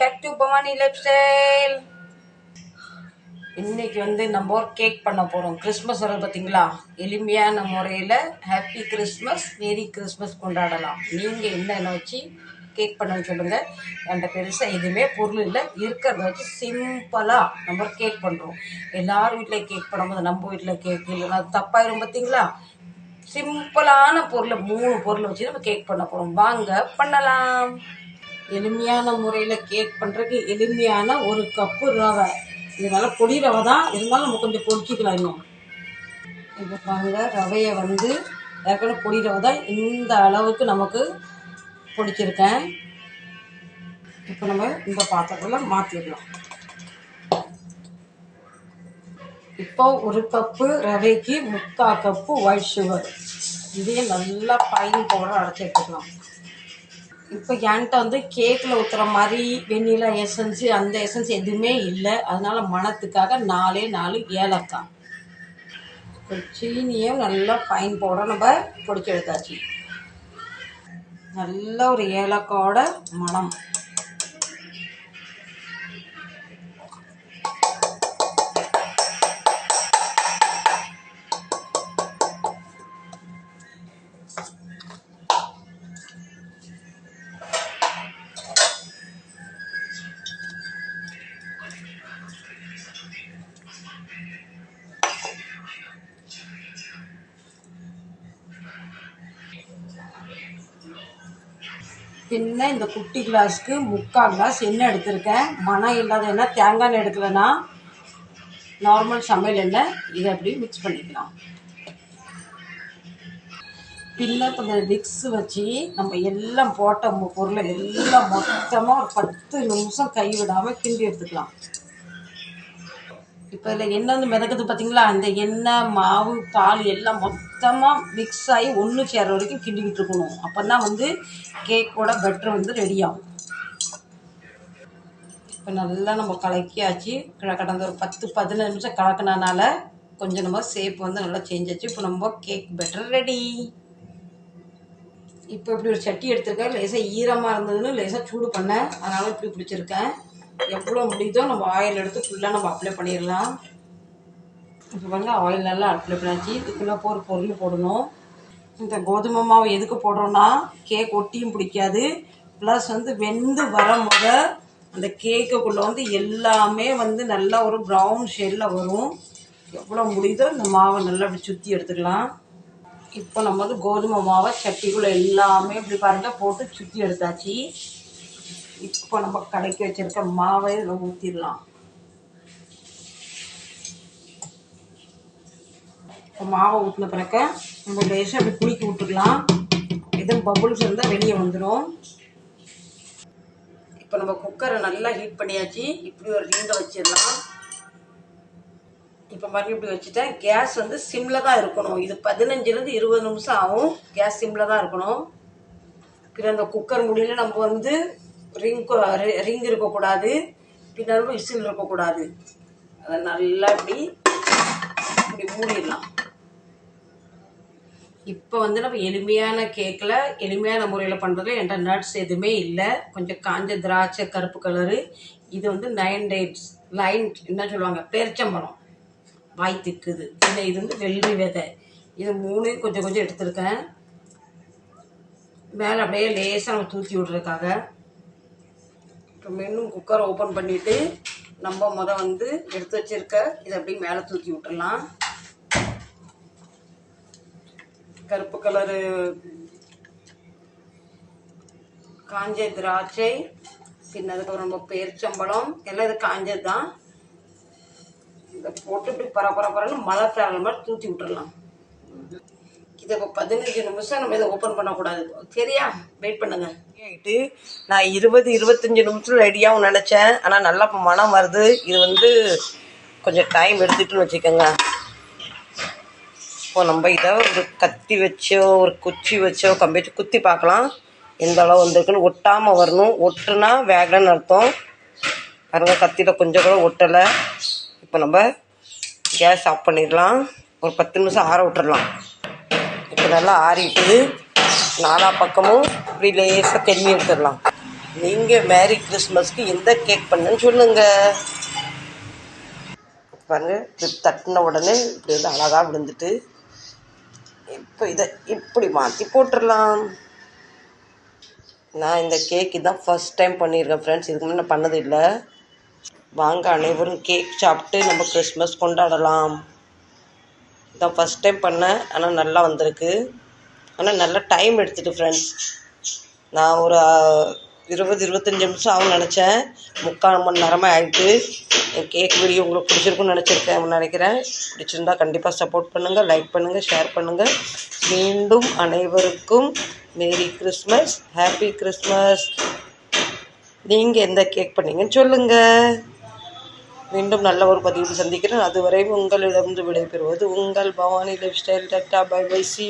Back to Bhavani lifestyle இன்னைக்கு வந்து நம்ம ஒரு கேக் பண்ண போகிறோம் கிறிஸ்மஸ் வர பார்த்தீங்களா எளிமையான முறையில் ஹாப்பி கிறிஸ்மஸ் மேரி கிறிஸ்மஸ் கொண்டாடலாம். நீங்கள் என்னென்ன வச்சு கேக் பண்ணணும்னு சொல்லுங்கள் என்கிட்ட பெருசாக எதுவுமே பொருள் இல்லை. இருக்கிறத வச்சு சிம்பிளாக நம்ம ஒரு கேக் பண்ணுறோம் எல்லார் வீட்டில் கேக் பண்ணும்போது நம்ம வீட்டில் கேக் இல்லைன்னா அது தப்பாயிரும் பார்த்தீங்களா சிம்பிளான பொருளை மூணு பொருளை வச்சு நம்ம கேக் பண்ண போகிறோம் வாங்க பண்ணலாம். எளிமையான முறையில் கேக் பண்ணுறதுக்கு எளிமையான ஒரு கப்பு ரவை. இதனால் பொடி ரவை தான். இருந்தாலும் நம்ம கொஞ்சம் பொடிச்சிக்கலாம் இன்னும். இப்போ பாருங்க ரவையை வந்து ஏற்கனவே பொடி ரவை தான் இந்த அளவுக்கு நமக்கு பொடிச்சிருக்கேன். இப்போ நம்ம இந்த பாத்திரத்தில் மாற்றிடலாம் இப்போ ஒரு கப்பு ரவைக்கு முக்கால் கப்பு ஒயிட் சுகர் இதையும் நல்லா பைன் பவுடர் அடைச்சி எடுத்துக்கலாம். இப்போ என்கிட்ட வந்து கேக்கில் ஊற்றுற மாதிரி வெண்ணிலா எசன்ஸு அந்த எசன்ஸ் எதுவுமே இல்லை. அதனால மணத்துக்காக நாலே நாலு ஏலக்காய். இப்போ சீனியும் நல்லா ஃபைன் பவுடர் நம்ம பிடிச்சி எடுத்தாச்சு. நல்ல ஒரு ஏலக்காயோட மனம் பின்ன இந்த குட்டி கிளாஸ்க்கு முக்கால் கிளாஸ் எண்ணெய் எடுத்திருக்கேன்? மனம் இல்லாத எண்ணெய் தேங்காய் எண்ணெய் எடுக்கலைன்னா நார்மல் சமையல் எண்ணெய். இதை அப்படி மிக்ஸ் பண்ணிக்கலாம்? பின்ன கொஞ்சம் விக்ஸ் வச்சு நம்ம எல்லாம் போட்ட பொருளை எல்லாம் மொத்தமாக ஒரு பத்து நிமிஷம் கை விடாமல் கிண்டி எடுத்துக்கலாம். இப்போ இதில் எண்ணெய் வந்து மிதக்குது பார்த்தீங்களா அந்த எண்ணெய் மாவு பால் எல்லாம் மொத்தமாக மிக்ஸ் ஆகி ஒன்று சேர வரைக்கும் கிண்டிக்கிட்டு இருக்கணும். அப்போ தான் வந்து கேக்கோட பட்டர் வந்து ரெடி ஆகும். இப்போ நல்லா நம்ம கலக்கியாச்சு. கிட- கடந்த ஒரு பத்து பதினஞ்சு நிமிஷம் கலக்கினனால கொஞ்சம் நம்ம ஷேப் வந்து நல்லா சேஞ்ச் ஆச்சு. இப்போ நம்ம கேக் பெட்டர் ரெடி இப்போ இப்படி ஒரு சட்டி எடுத்திருக்கேன். லேசாக ஈரமாக இருந்ததுன்னு லேசாக சூடு பண்ணேன். அதனால் இப்படி பிடிச்சிருக்கேன். எவ்வளோ முடியுதோ நம்ம ஆயில் எடுத்து ஃபுல்லாக நம்ம அப்ளை பண்ணிடலாம். இப்போ வந்து ஆயில் நல்லா அப்ளை பண்ணியாச்சு இதுக்குள்ளே ஒரு பொருள் போடணும். இந்த கோதுமை மாவு எதுக்கு போடுறோன்னா கேக் ஒட்டியும் பிடிக்காது. ப்ளஸ் வந்து வெந்து வரும்போத அந்த கேக்குக்குள்ளே வந்து எல்லாமே வந்து நல்லா ஒரு ப்ரௌன் ஷேடில் வரும். எவ்வளோ முடியுதோ இந்த மாவை நல்லா அப்படி சுற்றி எடுத்துக்கலாம். இப்போ நம்ம வந்து கோதுமை மாவை சட்டிக்குள்ளே எல்லாமே இப்படி பாருங்கள் போட்டு சுற்றி எடுத்தாச்சு. இப்போ நம்ம கலக்கி வச்சிருக்க மாவை இதில் ஊற்றிடலாம் இப்போ மாவை ஊற்றின பிறகு நம்ம லேசாக அப்படி குளிக்க விட்டுக்கலாம் எதுவும் பபுள்ஸ் இருந்தால் வெளியே வந்துடும் இப்போ நம்ம குக்கரை நல்லா ஹீட் பண்ணியாச்சு. இப்படி ஒரு ரீண்டை வச்சிடலாம். இப்போ மறுபடியும் இப்படி வச்சுட்டேன் கேஸ் வந்து சிம்மில் தான் இருக்கணும். இது பதினஞ்சுலேருந்து இருபது நிமிஷம் ஆகும். கேஸ் சிம்மில் தான் இருக்கணும். பின்ன அந்த குக்கர் முடியல நம்ம வந்து ரிங் ரிங் இருக்கக்கூடாது. பின்னாடி விசில் இருக்கக்கூடாது. அதை நல்லா இப்படி இப்படி மூடிடலாம். இப்போ வந்து நம்ம எளிமையான கேக்கில் எளிமையான முறையில் பண்ணுறதுல என்கிட்ட நட்ஸ் எதுவுமே இல்லை. கொஞ்சம் காஞ்ச திராட்சை கருப்பு கலரு இது வந்து நைன் டேட்ஸ் லைன் என்ன சொல்லுவாங்க பேரிச்சம்பழம். வாய் திக்குது. இல்லை இது வந்து வெள்ளி விதை. இது மூணையும் கொஞ்சம் கொஞ்சம் எடுத்திருக்கேன். மேலே அப்படியே லேசாக நம்ம தூக்கி விட்றதுக்காக. இப்போ மீண்டும் குக்கரை ஓப்பன் பண்ணிவிட்டு நம்ம முத வந்து எடுத்து வச்சிருக்க இதை அப்படியே மேலே தூக்கி விட்டுடலாம். கருப்பு கலரு காஞ்ச திராட்சை பின்ன அதுக்கப்புறம் நம்ம பேரிச்சம்பழம் எல்லாம் இது காஞ்சது தான் இதை போட்டு இப்படி பர மழை சாரல் மாதிரி தூத்தி விட்டுடலாம். இதை இப்போ பதினஞ்சு நிமிஷம் நம்ம இதை ஓப்பன் பண்ணக்கூடாது. சரியா? வெயிட் பண்ணுங்க. ஆகிட்டு நான் இருபது இருபத்தஞ்சி நிமிஷம் ரெடியாகவும் நினச்சேன். ஆனால் நல்லா இப்போ மனம் வருது. இது வந்து கொஞ்சம் டைம் எடுத்துட்டுன்னு வச்சுக்கோங்க. இப்போ நம்ம இதை ஒரு கத்தி வச்சோ ஒரு குச்சி வச்சோ கம்பி வச்சு குத்தி பார்க்கலாம். எந்த அளவு வந்திருக்குன்னு ஒட்டாமல் வரணும். ஒட்டுனா வேகலன்னு அர்த்தம். பாருங்கள் கத்தியில் கொஞ்சம் கூட ஒட்டலை. இப்போ நம்ம கேஸ் ஆஃப் பண்ணிடலாம். ஒரு பத்து நிமிஷம் ஆற விட்டுடலாம் இதெல்லாம் ஆறிட்டு நாலா பக்கமும் இப்படி லேசாக தென்னி எடுத்துடலாம். நீங்கள் மேரி கிறிஸ்மஸ்க்கு எந்த கேக் பண்ணுன்னு சொல்லுங்கள் பாருங்க இப்படி தட்டின உடனே இப்படி வந்து அழகாக விழுந்துட்டு இப்போ இதை இப்படி மாற்றி போட்டுடலாம். நான் இந்த கேக் இதான் ஃபஸ்ட் டைம் பண்ணியிருக்கேன் ஃப்ரெண்ட்ஸ் இதுக்கு முன்னே பண்ணது இல்லை. வாங்க அனைவரும் கேக் சாப்பிட்டு நம்ம கிறிஸ்மஸ் கொண்டாடலாம். இதான் ஃபஸ்ட் டைம் பண்ணேன். ஆனால் நல்லா வந்திருக்கு. ஆனால் நல்லா டைம் எடுத்துட்டு ஃப்ரெண்ட்ஸ் நான் ஒரு இருபது இருபத்தஞ்சி நிமிஷம் ஆகும்னு நினச்சேன். முக்கால் மணி நேரமாக ஆகிட்டு என் கேக் வீடியோ உங்களுக்கு பிடிச்சிருக்குன்னு நினச்சிருக்கேன் நினைக்கிறேன். பிடிச்சிருந்தா கண்டிப்பாக சப்போர்ட் பண்ணுங்கள் லைக் பண்ணுங்கள் ஷேர் பண்ணுங்கள் மீண்டும் அனைவருக்கும் மேரி கிறிஸ்மஸ் ஹாப்பி கிறிஸ்மஸ் நீங்கள் எந்த கேக் பண்ணீங்கன்னு சொல்லுங்கள் மீண்டும் நல்ல ஒரு பதிவில் சந்திக்கிறேன். அதுவரை உங்களிடமிருந்து விடைபெறுவது உங்கள் Bhavani lifestyle ta-ta. Bye bye. C